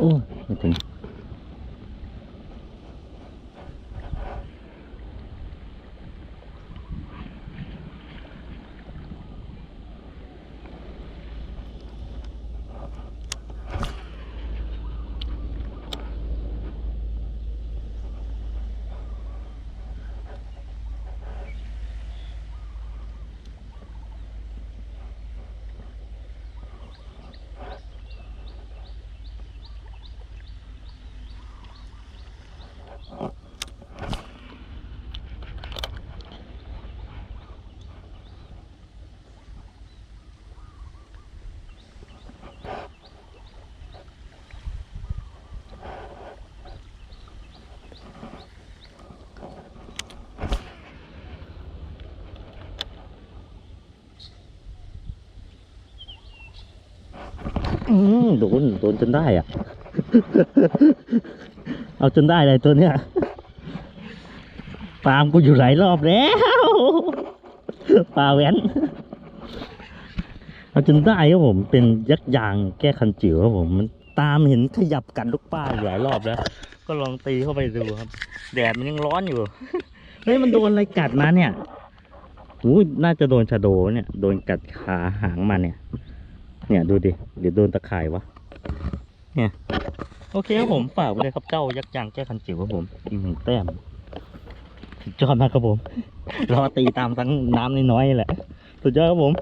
Oh, ito na. โดนโดนจนได้อะ เอาจนได้เลยตัวเนี้ยปามกูอยู่หลายรอบแล้วปลาแว้นเอาจนได้ครับผมเป็นยักษ์ยางแก้คันจิ๋วครับผมมันตามเห็นขยับกันลูกป้าอยู่หลายรอบแล้ว ก็ลองตีเข้าไปดูครับ แดดมันยังร้อนอยู่เฮ้ยมันโดนอะไรกัดมาเนี่ยอู้น่าจะโดนชะโดเนี่ย โดนกัดขาหางมันเนี่ย เนี่ยดูดิเดี๋ยวโดนตะข่ายวะเนี่ยโอเคครับผมฝากไว้เลยครับเจ้ายักษ์ยางแก้คันจิ๋วครับผมอีกหนึ่งแต้มสุดยอดมากครับผมรอตีตามทั้งน้ำน้อยๆแหละ สุดยอดครับผม